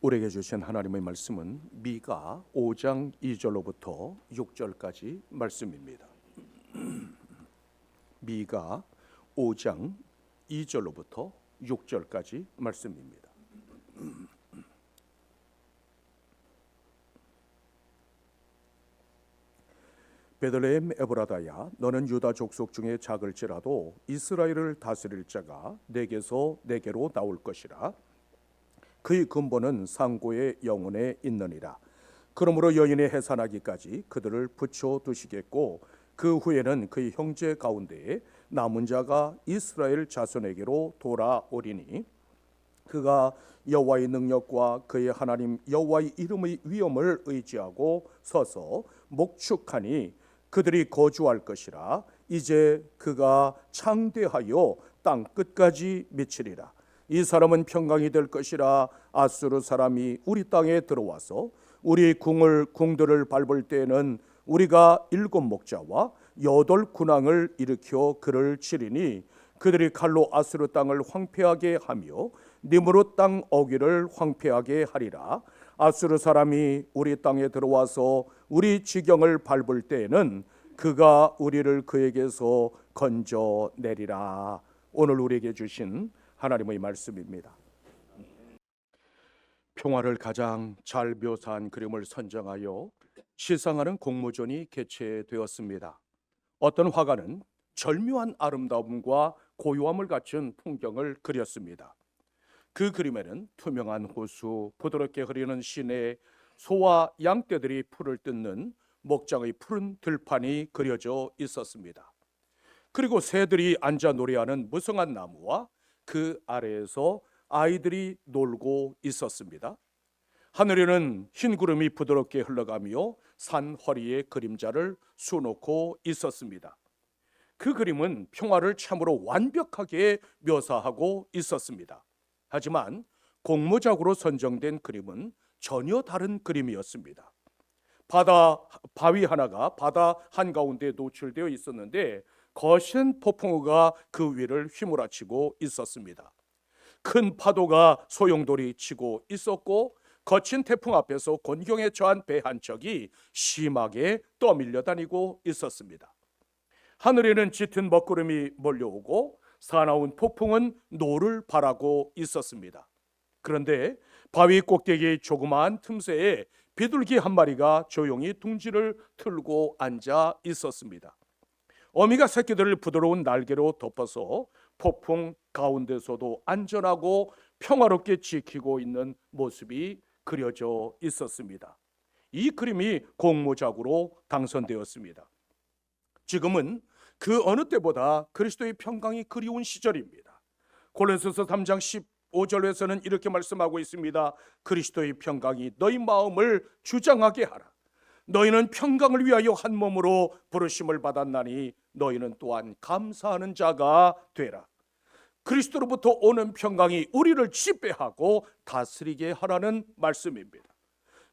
우리에게 주신 하나님의 말씀은 미가 5장 2절로부터 6절까지 말씀입니다. 미가 5장 2절로부터 6절까지 말씀입니다. 베들레헴 에브라다야 너는 유다 족속 중에 작을지라도 이스라엘을 다스릴 자가 내게서 내게로 나올 것이라 그의 근본은 상고의 영혼에 있느니라. 그러므로 여인의 해산하기까지 그들을 붙여 두시겠고 그 후에는 그의 형제 가운데에 남은 자가 이스라엘 자손에게로 돌아오리니 그가 여호와의 능력과 그의 하나님 여호와의 이름의 위엄을 의지하고 서서 목축하니 그들이 거주할 것이라. 이제 그가 창대하여 땅 끝까지 미치리라. 이 사람은 평강이 될 것이라 아수르 사람이 우리 땅에 들어와서 우리 궁을 궁들을 밟을 때에는 우리가 일곱 목자와 여덟 군왕을 일으켜 그를 치리니 그들이 칼로 아수르 땅을 황폐하게 하며 니무롯 땅 어귀를 황폐하게 하리라 아수르 사람이 우리 땅에 들어와서 우리 지경을 밟을 때에는 그가 우리를 그에게서 건져 내리라 오늘 우리에게 주신 하나님의 말씀입니다. 평화를 가장 잘 묘사한 그림을 선정하여 시상하는 공모전이 개최되었습니다. 어떤 화가는 절묘한 아름다움과 고요함을 갖춘 풍경을 그렸습니다. 그 그림에는 투명한 호수, 부드럽게 흐르는 시내, 소와 양떼들이 풀을 뜯는 목장의 푸른 들판이 그려져 있었습니다. 그리고 새들이 앉아 노래하는 무성한 나무와 그 아래에서 아이들이 놀고 있었습니다. 하늘에는 흰 구름이 부드럽게 흘러가며 산 허리에 그림자를 수놓고 있었습니다. 그 그림은 평화를 참으로 완벽하게 묘사하고 있었습니다. 하지만 공모작으로 선정된 그림은 전혀 다른 그림이었습니다. 바다 바위 하나가 바다 한가운데 노출되어 있었는데 거센 폭풍우가 그 위를 휘몰아치고 있었습니다. 큰 파도가 소용돌이 치고 있었고 거친 태풍 앞에서 곤경에 처한 배 한 척이 심하게 떠밀려 다니고 있었습니다. 하늘에는 짙은 먹구름이 몰려오고 사나운 폭풍은 노를 바라고 있었습니다. 그런데 바위 꼭대기 조그마한 틈새에 비둘기 한 마리가 조용히 둥지를 틀고 앉아 있었습니다. 어미가 새끼들을 부드러운 날개로 덮어서 폭풍 가운데서도 안전하고 평화롭게 지키고 있는 모습이 그려져 있었습니다. 이 그림이 공모작으로 당선되었습니다. 지금은 그 어느 때보다 그리스도의 평강이 그리운 시절입니다. 골로새서 3장 15절에서는 이렇게 말씀하고 있습니다. 그리스도의 평강이 너희 마음을 주장하게 하라. 너희는 평강을 위하여 한 몸으로 부르심을 받았나니 너희는 또한 감사하는 자가 되라. 그리스도로부터 오는 평강이 우리를 지배하고 다스리게 하라는 말씀입니다.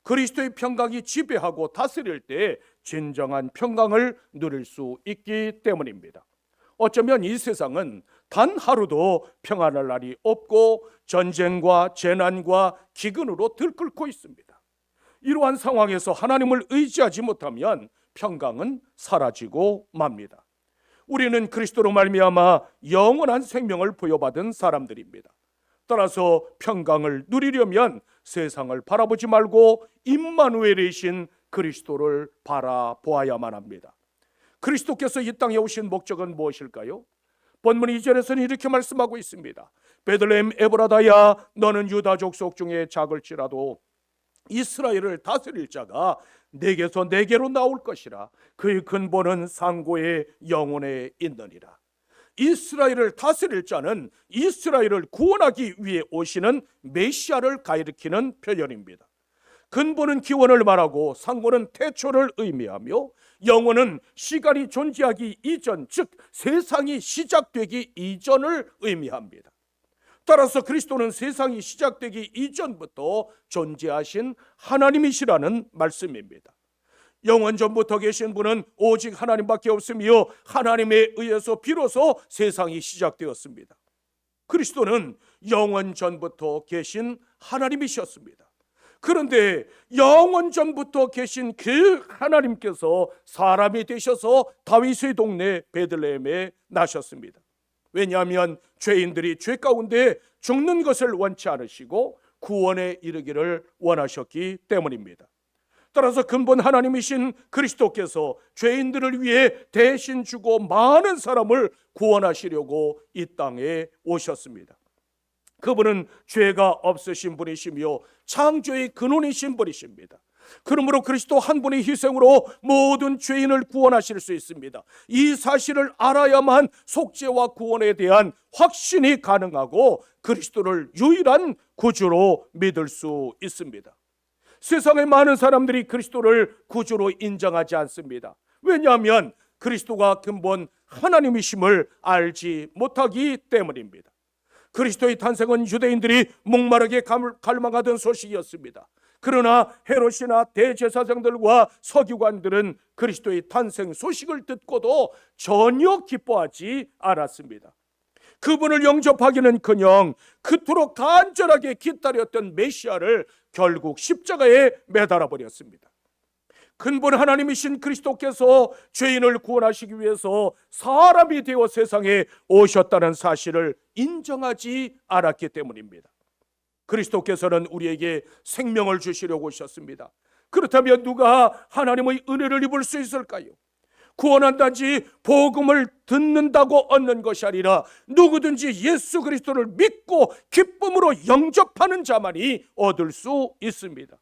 그리스도의 평강이 지배하고 다스릴 때 진정한 평강을 누릴 수 있기 때문입니다. 어쩌면 이 세상은 단 하루도 평안할 날이 없고 전쟁과 재난과 기근으로 들끓고 있습니다. 이러한 상황에서 하나님을 의지하지 못하면 평강은 사라지고 맙니다. 우리는 그리스도로 말미암아 영원한 생명을 부여받은 사람들입니다. 따라서 평강을 누리려면 세상을 바라보지 말고 임마누엘이신 그리스도를 바라보아야만 합니다. 그리스도께서 이 땅에 오신 목적은 무엇일까요? 본문 2절에서는 이렇게 말씀하고 있습니다. 베들레헴 에브라다야 너는 유다 족속 중에 작을지라도 이스라엘을 다스릴 자가 내게서 내게로 나올 것이라 그의 근본은 상고의 영혼에 있느니라. 이스라엘을 다스릴 자는 이스라엘을 구원하기 위해 오시는 메시아를 가리키는 표현입니다. 근본은 기원을 말하고 상고는 태초를 의미하며 영혼은 시간이 존재하기 이전 즉 세상이 시작되기 이전을 의미합니다. 따라서 그리스도는 세상이 시작되기 이전부터 존재하신 하나님이시라는 말씀입니다. 영원 전부터 계신 분은 오직 하나님밖에 없으며 하나님에 의해서 비로소 세상이 시작되었습니다. 그리스도는 영원 전부터 계신 하나님이셨습니다. 그런데 영원 전부터 계신 그 하나님께서 사람이 되셔서 다윗의 동네 베들레헴에 나셨습니다. 왜냐하면 죄인들이 죄 가운데 죽는 것을 원치 않으시고 구원에 이르기를 원하셨기 때문입니다. 따라서 근본 하나님이신 그리스도께서 죄인들을 위해 대신 주고 많은 사람을 구원하시려고 이 땅에 오셨습니다. 그분은 죄가 없으신 분이시며 창조의 근원이신 분이십니다. 그러므로 그리스도 한 분의 희생으로 모든 죄인을 구원하실 수 있습니다. 이 사실을 알아야만 속죄와 구원에 대한 확신이 가능하고 그리스도를 유일한 구주로 믿을 수 있습니다. 세상의 많은 사람들이 그리스도를 구주로 인정하지 않습니다. 왜냐하면 그리스도가 근본 하나님이심을 알지 못하기 때문입니다. 그리스도의 탄생은 유대인들이 목마르게 갈- 갈망하던 소식이었습니다. 그러나 헤롯이나 대제사장들과 서기관들은 그리스도의 탄생 소식을 듣고도 전혀 기뻐하지 않았습니다. 그분을 영접하기는커녕 그토록 간절하게 기다렸던 메시아를 결국 십자가에 매달아 버렸습니다. 근본 하나님이신 그리스도께서 죄인을 구원하시기 위해서 사람이 되어 세상에 오셨다는 사실을 인정하지 않았기 때문입니다. 그리스도께서는 우리에게 생명을 주시려고 오셨습니다. 그렇다면 누가 하나님의 은혜를 입을 수 있을까요? 구원한다지 복음을 듣는다고 얻는 것이 아니라 누구든지 예수 그리스도를 믿고 기쁨으로 영접하는 자만이 얻을 수 있습니다.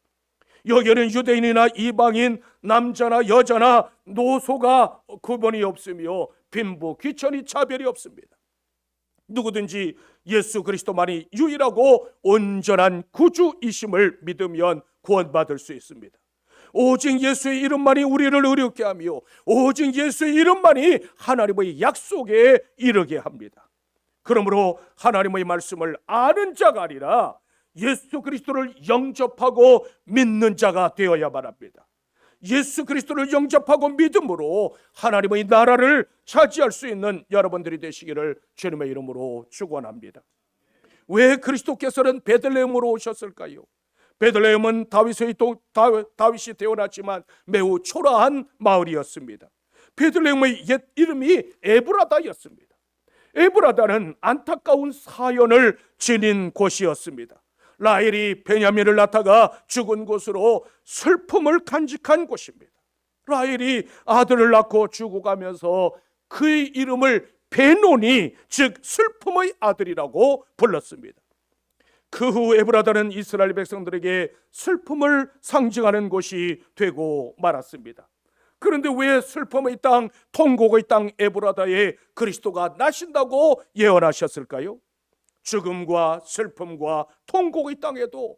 여기에는 유대인이나 이방인, 남자나 여자나 노소가 구분이 없으며 빈부, 귀천이 차별이 없습니다. 누구든지 예수 그리스도만이 유일하고 온전한 구주이심을 믿으면 구원받을 수 있습니다. 오직 예수의 이름만이 우리를 의롭게 하며 오직 예수의 이름만이 하나님의 약속에 이르게 합니다. 그러므로 하나님의 말씀을 아는 자가 아니라 예수 그리스도를 영접하고 믿는 자가 되어야만 합니다. 예수 그리스도를 영접하고 믿음으로 하나님의 나라를 차지할 수 있는 여러분들이 되시기를 주님의 이름으로 축원합니다. 왜 그리스도께서는 베들레헴으로 오셨을까요? 베들레헴은 다윗의 동, 다, 다윗이 태어났지만 매우 초라한 마을이었습니다. 베들레헴의 옛 이름이 에브라다였습니다. 에브라다는 안타까운 사연을 지닌 곳이었습니다. 라헬이 베냐민을 낳다가 죽은 곳으로 슬픔을 간직한 곳입니다. 라헬이 아들을 낳고 죽어가면서 그의 이름을 베노니 즉 슬픔의 아들이라고 불렀습니다. 그 후 에브라다는 이스라엘 백성들에게 슬픔을 상징하는 곳이 되고 말았습니다. 그런데 왜 슬픔의 땅, 통곡의 땅 에브라다에 그리스도가 나신다고 예언하셨을까요? 죽음과 슬픔과 통곡의 땅에도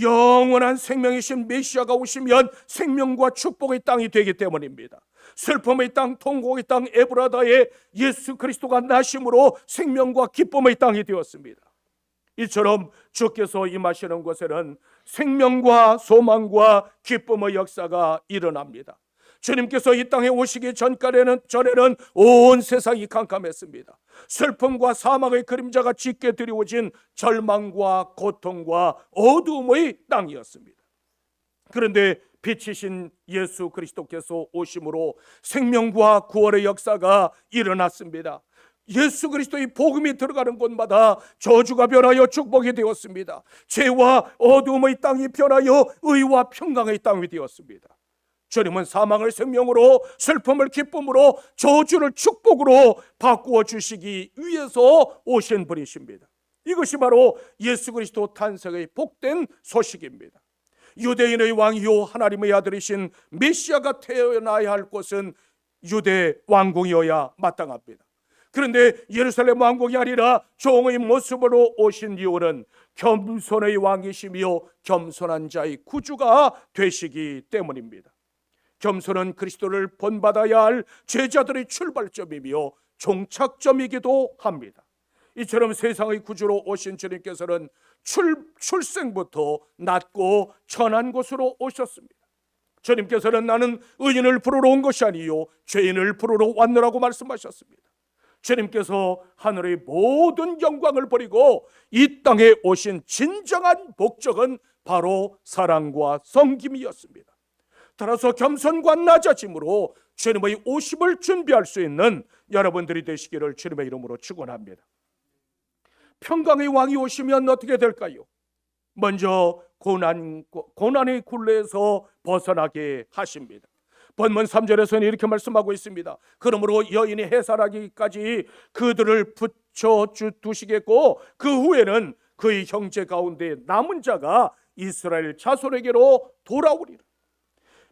영원한 생명이신 메시아가 오시면 생명과 축복의 땅이 되기 때문입니다. 슬픔의 땅, 통곡의 땅 에브라다에 예수 그리스도가 나심으로 생명과 기쁨의 땅이 되었습니다. 이처럼 주께서 임하시는 곳에는 생명과 소망과 기쁨의 역사가 일어납니다. 주님께서 이 땅에 오시기 전까지는 전에는 온 세상이 캄캄했습니다. 슬픔과 사망의 그림자가 짙게 드리워진 절망과 고통과 어두움의 땅이었습니다. 그런데 빛이신 예수 그리스도께서 오심으로 생명과 구원의 역사가 일어났습니다. 예수 그리스도의 복음이 들어가는 곳마다 저주가 변하여 축복이 되었습니다. 죄와 어두움의 땅이 변하여 의와 평강의 땅이 되었습니다. 주님은 사망을 생명으로 슬픔을 기쁨으로 저주를 축복으로 바꾸어 주시기 위해서 오신 분이십니다. 이것이 바로 예수 그리스도 탄생의 복된 소식입니다. 유대인의 왕이요 하나님의 아들이신 메시아가 태어나야 할 곳은 유대 왕궁이어야 마땅합니다. 그런데 예루살렘 왕궁이 아니라 종의 모습으로 오신 이유는 겸손의 왕이시며 겸손한 자의 구주가 되시기 때문입니다. 겸손은 그리스도를 본받아야 할 제자들의 출발점이며 종착점이기도 합니다. 이처럼 세상의 구주로 오신 주님께서는 출, 출생부터 낮고 천한 곳으로 오셨습니다. 주님께서는 나는 의인을 부르러 온 것이 아니요 죄인을 부르러 왔느라고 말씀하셨습니다. 주님께서 하늘의 모든 영광을 버리고 이 땅에 오신 진정한 목적은 바로 사랑과 섬김이었습니다. 따라서 겸손과 낮아짐으로 주님의 오심을 준비할 수 있는 여러분들이 되시기를 주님의 이름으로 축원합니다. 평강의 왕이 오시면 어떻게 될까요? 먼저 고난 고난의 굴레에서 벗어나게 하십니다. 본문 3절에서는 이렇게 말씀하고 있습니다. 그러므로 여인이 해산하기까지 그들을 붙여 주 두시겠고 그 후에는 그의 형제 가운데 남은 자가 이스라엘 자손에게로 돌아오리라.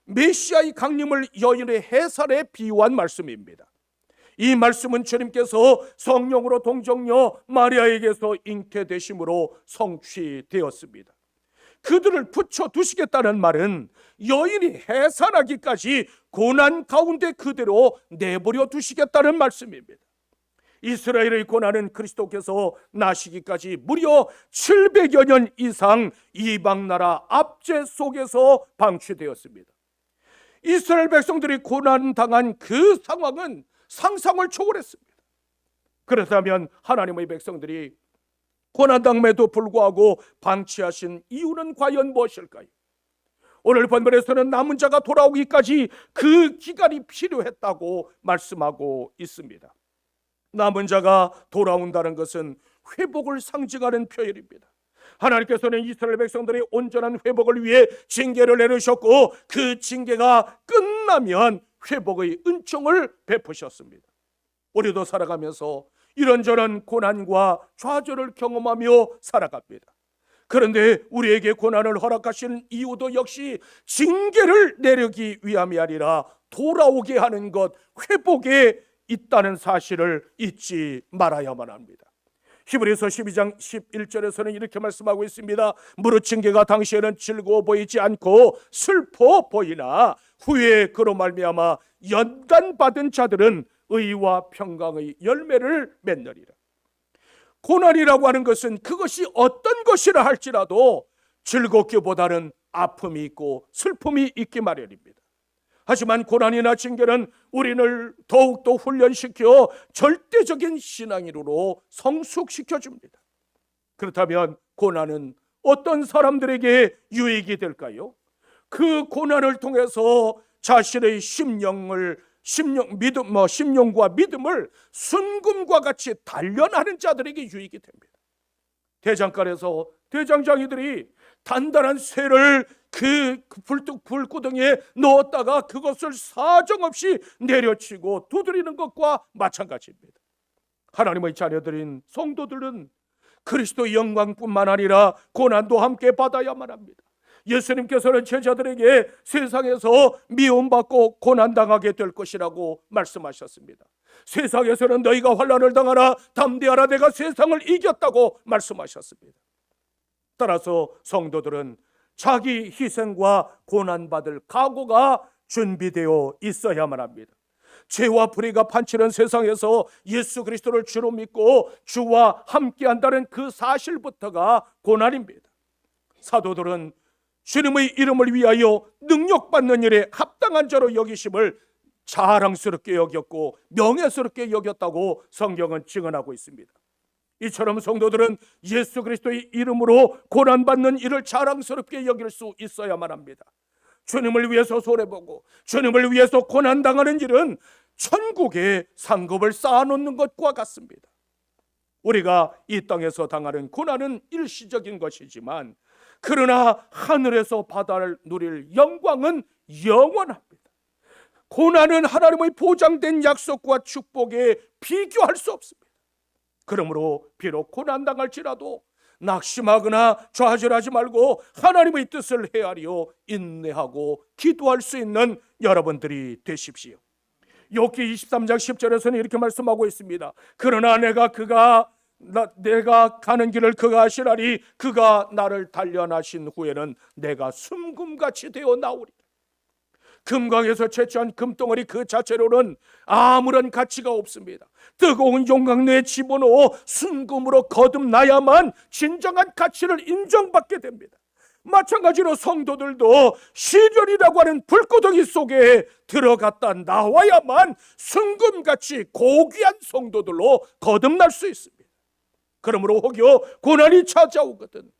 메시아의 강림을 여인의 해산에 비유한 말씀입니다. 이 말씀은 주님께서 성령으로 동정녀 마리아에게서 잉태되심으로 성취되었습니다. 그들을 붙여 두시겠다는 말은 여인이 해산하기까지 고난 가운데 그대로 내버려 두시겠다는 말씀입니다. 이스라엘의 고난은 그리스도께서 나시기까지 무려 700여 년 이상 이방 나라 압제 속에서 방치되었습니다. 이스라엘 백성들이 고난 당한 그 상황은 상상을 초월했습니다. 그렇다면 하나님의 백성들이 고난당에도 불구하고 방치하신 이유는 과연 무엇일까요? 오늘 본문에서는 남은 자가 돌아오기까지 그 기간이 필요했다고 말씀하고 있습니다. 남은 자가 돌아온다는 것은 회복을 상징하는 표현입니다. 하나님께서는 이스라엘 백성들의 온전한 회복을 위해 징계를 내리셨고 그 징계가 끝나면 회복의 은총을 베푸셨습니다. 우리도 살아가면서 이런저런 고난과 좌절을 경험하며 살아갑니다. 그런데 우리에게 고난을 허락하신 이유도 역시 징계를 내리기 위함이 아니라 돌아오게 하는 것, 회복에 있다는 사실을 잊지 말아야만 합니다. 히브리서 12장 11절에서는 이렇게 말씀하고 있습니다. 무릇 징계가 당시에는 즐거워 보이지 않고 슬퍼 보이나 후에 그로 말미암아 연단 받은 자들은 의와 평강의 열매를 맺느리라. 고난이라고 하는 것은 그것이 어떤 것이라 할지라도 즐겁기보다는 아픔이 있고 슬픔이 있기 마련입니다. 하지만 고난이나 징계는 우리를 더욱더 훈련시켜 절대적인 신앙인으로 성숙시켜 줍니다. 그렇다면 고난은 어떤 사람들에게 유익이 될까요? 그 고난을 통해서 자신의 심령을 심령 믿음 뭐 심령과 믿음을 순금과 같이 단련하는 자들에게 유익이 됩니다. 대장간에서 대장장이들이 단단한 쇠를 그 불뚝 불구덩이에 넣었다가 그것을 사정없이 내려치고 두드리는 것과 마찬가지입니다. 하나님의 자녀들인 성도들은 그리스도의 영광뿐만 아니라 고난도 함께 받아야만 합니다. 예수님께서는 제자들에게 세상에서 미움받고 고난당하게 될 것이라고 말씀하셨습니다. 세상에서는 너희가 환란을 당하라 담대하라 내가 세상을 이겼다고 말씀하셨습니다. 따라서 성도들은 자기 희생과 고난받을 각오가 준비되어 있어야만 합니다. 죄와 불의가 판치는 세상에서 예수 그리스도를 주로 믿고 주와 함께 한다는 그 사실부터가 고난입니다. 사도들은 주님의 이름을 위하여 능력받는 일에 합당한 자로 여기심을 자랑스럽게 여겼고 명예스럽게 여겼다고 성경은 증언하고 있습니다. 이처럼 성도들은 예수 그리스도의 이름으로 고난받는 일을 자랑스럽게 여길 수 있어야만 합니다. 주님을 위해서 손해보고 주님을 위해서 고난당하는 일은 천국에 상급을 쌓아놓는 것과 같습니다. 우리가 이 땅에서 당하는 고난은 일시적인 것이지만 그러나 하늘에서 바다를 누릴 영광은 영원합니다. 고난은 하나님의 보장된 약속과 축복에 비교할 수 없습니다. 그러므로 비록 고난 당할지라도 낙심하거나 좌절하지 말고 하나님의 뜻을 헤아려 인내하고 기도할 수 있는 여러분들이 되십시오. 욥기 23장 10절에서는 이렇게 말씀하고 있습니다. 그러나 내가 그가 나, 내가 가는 길을 그가 아시라니 그가 나를 단련하신 후에는 내가 숨금같이 되어 나오리. 금광에서 채취한 금덩어리 그 자체로는 아무런 가치가 없습니다. 뜨거운 용광로에 집어넣어 순금으로 거듭나야만 진정한 가치를 인정받게 됩니다. 마찬가지로 성도들도 시련이라고 하는 불구덩이 속에 들어갔다 나와야만 순금같이 고귀한 성도들로 거듭날 수 있습니다. 그러므로 혹여 고난이 찾아오거든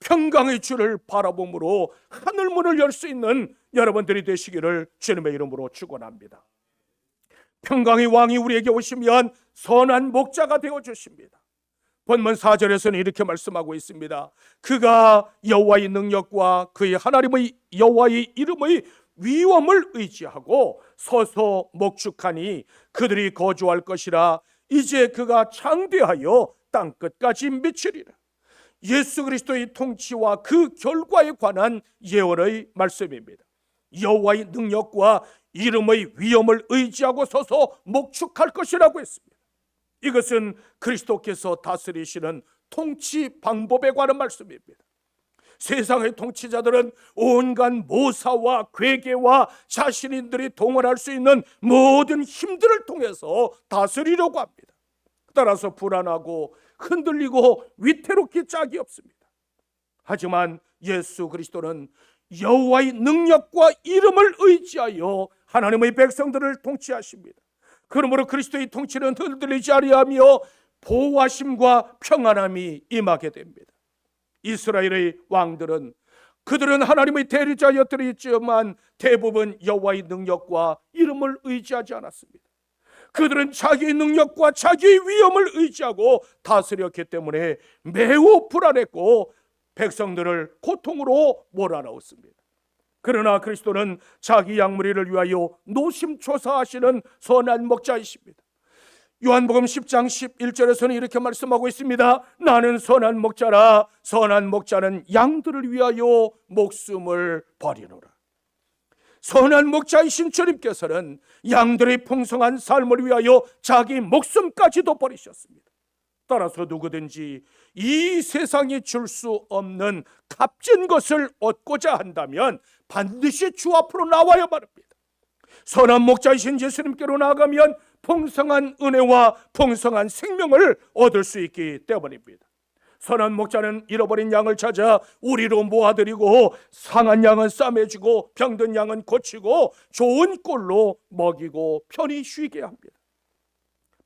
평강의 주를 바라봄으로 하늘 문을 열 수 있는 여러분들이 되시기를 주님의 이름으로 축원합니다. 평강의 왕이 우리에게 오시면 선한 목자가 되어 주십니다. 본문 4절에서는 이렇게 말씀하고 있습니다. 그가 여호와의 능력과 그의 하나님의 여호와의 이름의 위엄을 의지하고 서서 목축하니 그들이 거주할 것이라 이제 그가 창대하여 땅 끝까지 미치리라. 예수 그리스도의 통치와 그 결과에 관한 예언의 말씀입니다. 여호와의 능력과 이름의 위엄을 의지하고 서서 목축할 것이라고 했습니다. 이것은 그리스도께서 다스리시는 통치 방법에 관한 말씀입니다. 세상의 통치자들은 온갖 모사와 괴계와 자신들이 동원할 수 있는 모든 힘들을 통해서 다스리려고 합니다. 따라서 불안하고 흔들리고 위태롭기 짝이 없습니다. 하지만 예수 그리스도는 여호와의 능력과 이름을 의지하여 하나님의 백성들을 통치하십니다. 그러므로 그리스도의 통치는 흔들리지 아니하며 보호하심과 평안함이 임하게 됩니다. 이스라엘의 왕들은 그들은 하나님의 대리자였더랬지만 대부분 여호와의 능력과 이름을 의지하지 않았습니다. 그들은 자기의 능력과 자기의 위엄을 의지하고 다스렸기 때문에 매우 불안했고 백성들을 고통으로 몰아넣었습니다. 그러나 그리스도는 자기 양무리를 위하여 노심초사하시는 선한 목자이십니다. 요한복음 10장 11절에서는 이렇게 말씀하고 있습니다. 나는 선한 목자라 선한 목자는 양들을 위하여 목숨을 버리노라. 선한 목자이신 주님께서는 양들의 풍성한 삶을 위하여 자기 목숨까지도 버리셨습니다. 따라서 누구든지 이 세상이 줄 수 없는 값진 것을 얻고자 한다면 반드시 주 앞으로 나와야 말입니다. 선한 목자이신 예수님께로 나아가면 풍성한 은혜와 풍성한 생명을 얻을 수 있기 때문입니다. 선한 목자는 잃어버린 양을 찾아 우리로 모아들이고 상한 양은 싸매주고 병든 양은 고치고 좋은 꼴로 먹이고 편히 쉬게 합니다.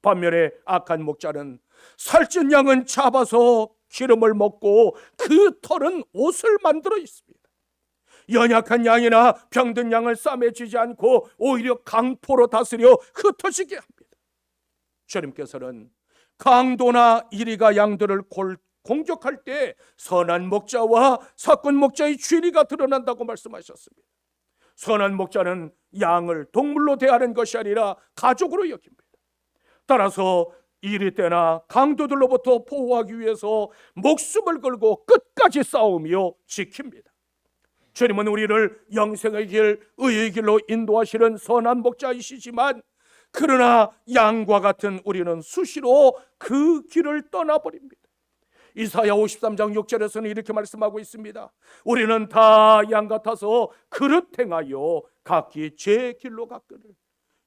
반면에 악한 목자는 살찐 양은 잡아서 기름을 먹고 그 털은 옷을 만들어 있습니다. 연약한 양이나 병든 양을 싸매주지 않고 오히려 강포로 다스려 흩어지게 합니다. 주님께서는 강도나 이리가 양들을 골, 공격할 때 선한 목자와 사건 목자의 죄리가 드러난다고 말씀하셨습니다. 선한 목자는 양을 동물로 대하는 것이 아니라 가족으로 여깁니다. 따라서 이리 때나 강도들로부터 보호하기 위해서 목숨을 걸고 끝까지 싸우며 지킵니다. 주님은 우리를 영생의 길, 의의 길로 인도하시는 선한 목자이시지만 그러나 양과 같은 우리는 수시로 그 길을 떠나버립니다. 이사야 53장 6절에서는 이렇게 말씀하고 있습니다. 우리는 다 양 같아서 그릇 행하여 각기 제 길로 갔거늘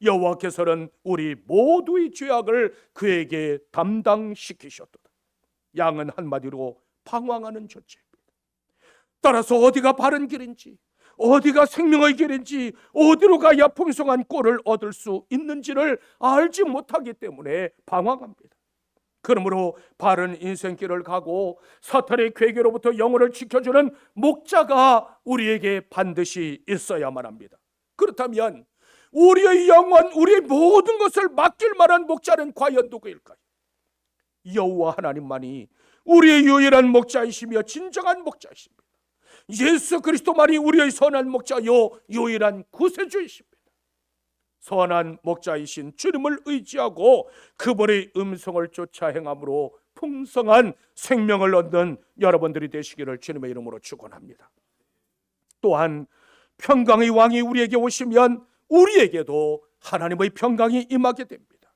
여호와께서는 우리 모두의 죄악을 그에게 담당시키셨도다. 양은 한마디로 방황하는 존재입니다. 따라서 어디가 바른 길인지, 어디가 생명의 길인지, 어디로 가야 풍성한 꼴을 얻을 수 있는지를 알지 못하기 때문에 방황합니다. 그러므로 바른 인생길을 가고 사탄의 괴계로부터 영혼을 지켜주는 목자가 우리에게 반드시 있어야만 합니다. 그렇다면 우리의 영혼, 우리의 모든 것을 맡길 만한 목자는 과연 누구일까요? 여호와 하나님만이 우리의 유일한 목자이시며 진정한 목자이십니다. 예수 그리스도만이 우리의 선한 목자요 유일한 구세주이십니다. 선한 목자이신 주님을 의지하고 그분의 음성을 쫓아 행함으로 풍성한 생명을 얻는 여러분들이 되시기를 주님의 이름으로 축원합니다. 또한 평강의 왕이 우리에게 오시면 우리에게도 하나님의 평강이 임하게 됩니다.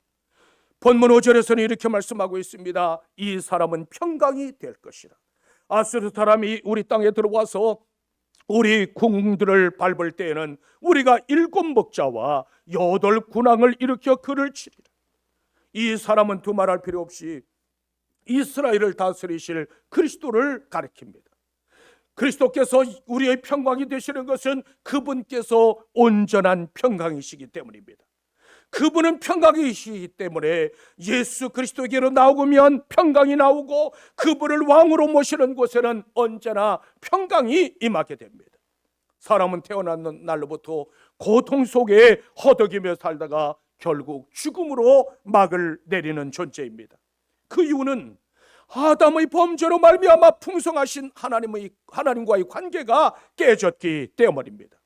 본문 5절에서는 이렇게 말씀하고 있습니다. 이 사람은 평강이 될 것이라. 아수르 사람이 우리 땅에 들어와서 우리 궁들을 밟을 때에는 우리가 일곱 목자와 여덟 군왕을 일으켜 그를 치리라. 이 사람은 두말할 필요 없이 이스라엘을 다스리실 그리스도를 가리킵니다. 그리스도께서 우리의 평강이 되시는 것은 그분께서 온전한 평강이시기 때문입니다. 그분은 평강이시기 때문에 예수 그리스도에게로 나오면 평강이 나오고 그분을 왕으로 모시는 곳에는 언제나 평강이 임하게 됩니다. 사람은 태어난 날로부터 고통 속에 허덕이며 살다가 결국 죽음으로 막을 내리는 존재입니다. 그 이유는 아담의 범죄로 말미암아 풍성하신 하나님의 하나님과의 관계가 깨졌기 때문입니다.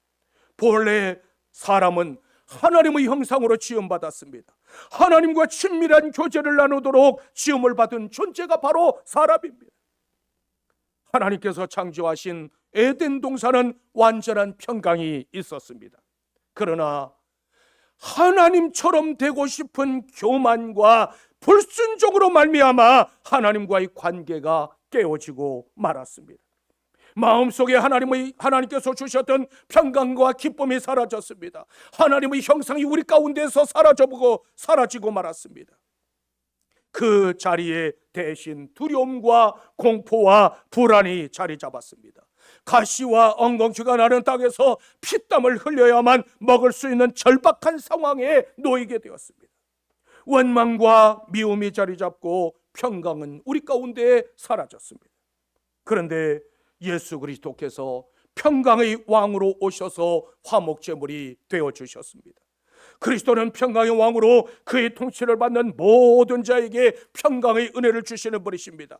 본래 사람은 하나님의 형상으로 지음 받았습니다. 하나님과 친밀한 교제를 나누도록 지음을 받은 존재가 바로 사람입니다. 하나님께서 창조하신 에덴 동산은 완전한 평강이 있었습니다. 그러나 하나님처럼 되고 싶은 교만과 불순종으로 말미암아 하나님과의 관계가 깨어지고 말았습니다. 마음속에 하나님의 하나님께서 주셨던 평강과 기쁨이 사라졌습니다. 하나님의 형상이 우리 가운데서 사라져보고 사라지고 말았습니다. 그 자리에 대신 두려움과 공포와 불안이 자리 잡았습니다. 가시와 엉겅퀴가 나는 땅에서 피땀을 흘려야만 먹을 수 있는 절박한 상황에 놓이게 되었습니다. 원망과 미움이 자리 잡고 평강은 우리 가운데 사라졌습니다. 그런데 예수 그리스도께서 평강의 왕으로 오셔서 화목제물이 되어 주셨습니다. 그리스도는 평강의 왕으로 그의 통치를 받는 모든 자에게 평강의 은혜를 주시는 분이십니다.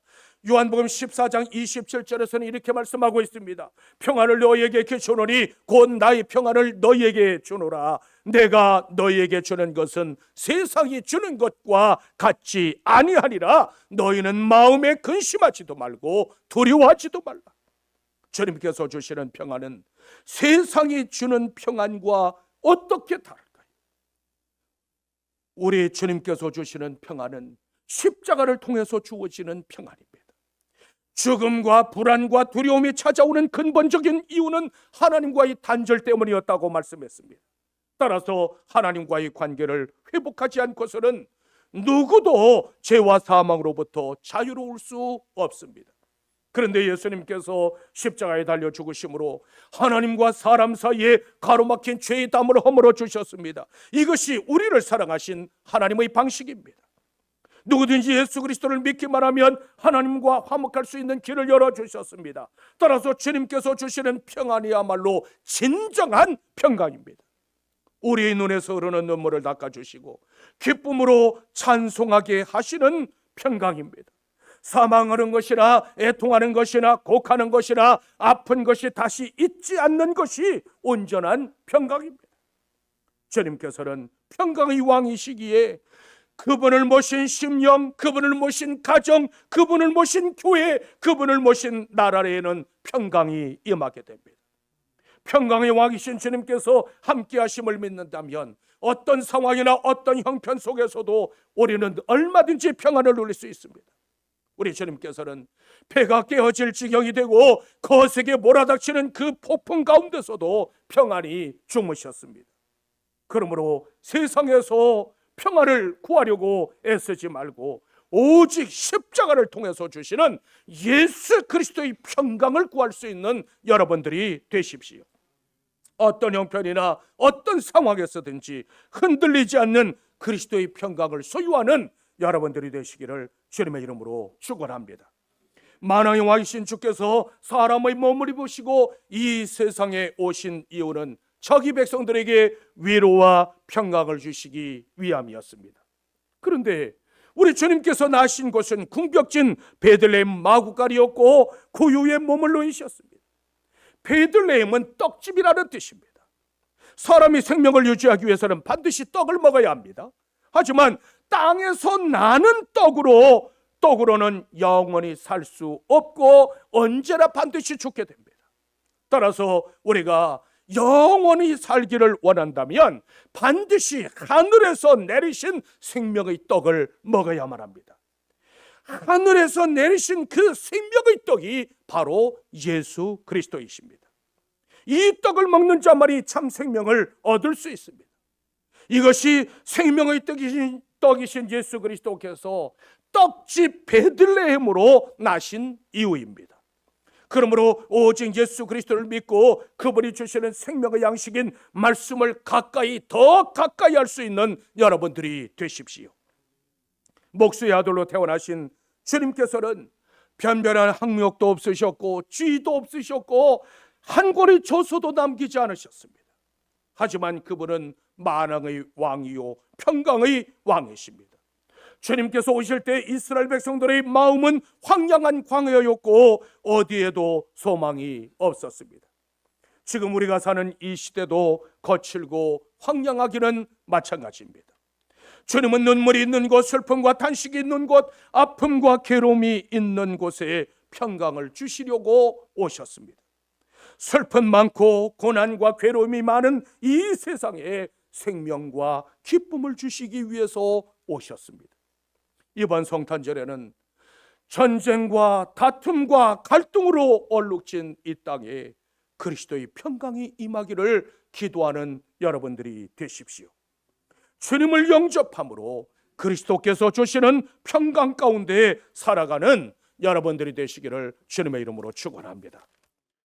요한복음 14장 27절에서는 이렇게 말씀하고 있습니다. 평안을 너희에게 주노니 곧 나의 평안을 너희에게 주노라. 내가 너희에게 주는 것은 세상이 주는 것과 같지 아니하니라. 너희는 마음에 근심하지도 말고 두려워하지도 말라. 주님께서 주시는 평안은 세상이 주는 평안과 어떻게 다를까요? 우리 주님께서 주시는 평안은 십자가를 통해서 주어지는 평안입니다. 죽음과 불안과 두려움이 찾아오는 근본적인 이유는 하나님과의 단절 때문이었다고 말씀했습니다. 따라서 하나님과의 관계를 회복하지 않고서는 누구도 죄와 사망으로부터 자유로울 수 없습니다. 그런데 예수님께서 십자가에 달려 죽으심으로 하나님과 사람 사이에 가로막힌 죄의 담을 허물어 주셨습니다. 이것이 우리를 사랑하신 하나님의 방식입니다. 누구든지 예수 그리스도를 믿기만 하면 하나님과 화목할 수 있는 길을 열어 주셨습니다. 따라서 주님께서 주시는 평안이야말로 진정한 평강입니다. 우리의 눈에서 흐르는 눈물을 닦아 주시고 기쁨으로 찬송하게 하시는 평강입니다. 사망하는 것이나 애통하는 것이나 곡하는 것이나 아픈 것이 다시 있지 않는 것이 온전한 평강입니다. 주님께서는 평강의 왕이시기에 그분을 모신 심령, 그분을 모신 가정, 그분을 모신 교회, 그분을 모신 나라에는 평강이 임하게 됩니다. 평강의 왕이신 주님께서 함께 하심을 믿는다면 어떤 상황이나 어떤 형편 속에서도 우리는 얼마든지 평안을 누릴 수 있습니다. 우리 주님께서는 배가 깨어질 지경이 되고 거세게 몰아닥치는 그 폭풍 가운데서도 평안히 주무셨습니다. 그러므로 세상에서 평안을 구하려고 애쓰지 말고 오직 십자가를 통해서 주시는 예수 그리스도의 평강을 구할 수 있는 여러분들이 되십시오. 어떤 형편이나 어떤 상황에서든지 흔들리지 않는 그리스도의 평강을 소유하는 여러분들이 되시기를 주님의 이름으로 축원합니다. 만왕의 왕이신 주께서 사람의 몸을 입으시고 이 세상에 오신 이유는 저기 백성들에게 위로와 평강을 주시기 위함이었습니다. 그런데 우리 주님께서 나신 곳은 궁벽진 베들레헴 마구간이었고 고유의 몸을 놓이셨습니다. 베들레헴은 떡집이라는 뜻입니다. 사람이 생명을 유지하기 위해서는 반드시 떡을 먹어야 합니다. 하지만 땅에서 나는 떡으로 떡으로는 영원히 살 수 없고 언제나 반드시 죽게 됩니다. 따라서 우리가 영원히 살기를 원한다면 반드시 하늘에서 내리신 생명의 떡을 먹어야만 합니다. 하늘에서 내리신 그 생명의 떡이 바로 예수 그리스도이십니다. 이 떡을 먹는 자만이 참 생명을 얻을 수 있습니다. 이것이 생명의 떡이신, 떡이신 예수 그리스도께서 떡집 베들레헴으로 나신 이유입니다. 그러므로 오직 예수 그리스도를 믿고 그분이 주시는 생명의 양식인 말씀을 가까이 더 가까이 할 수 있는 여러분들이 되십시오. 목수의 아들로 태어나신 주님께서는 변변한 학력도 없으셨고 쥐도 없으셨고 한 권의 조서도 남기지 않으셨습니다. 하지만 그분은 만왕의 왕이요 평강의 왕이십니다. 주님께서 오실 때 이스라엘 백성들의 마음은 황량한 광야였고 어디에도 소망이 없었습니다. 지금 우리가 사는 이 시대도 거칠고 황량하기는 마찬가지입니다. 주님은 눈물이 있는 곳, 슬픔과 탄식이 있는 곳, 아픔과 괴로움이 있는 곳에 평강을 주시려고 오셨습니다. 슬픔 많고 고난과 괴로움이 많은 이 세상에 생명과 기쁨을 주시기 위해서 오셨습니다. 이번 성탄절에는 전쟁과 다툼과 갈등으로 얼룩진 이 땅에 그리스도의 평강이 임하기를 기도하는 여러분들이 되십시오. 주님을 영접함으로 그리스도께서 주시는 평강 가운데 살아가는 여러분들이 되시기를 주님의 이름으로 축원합니다.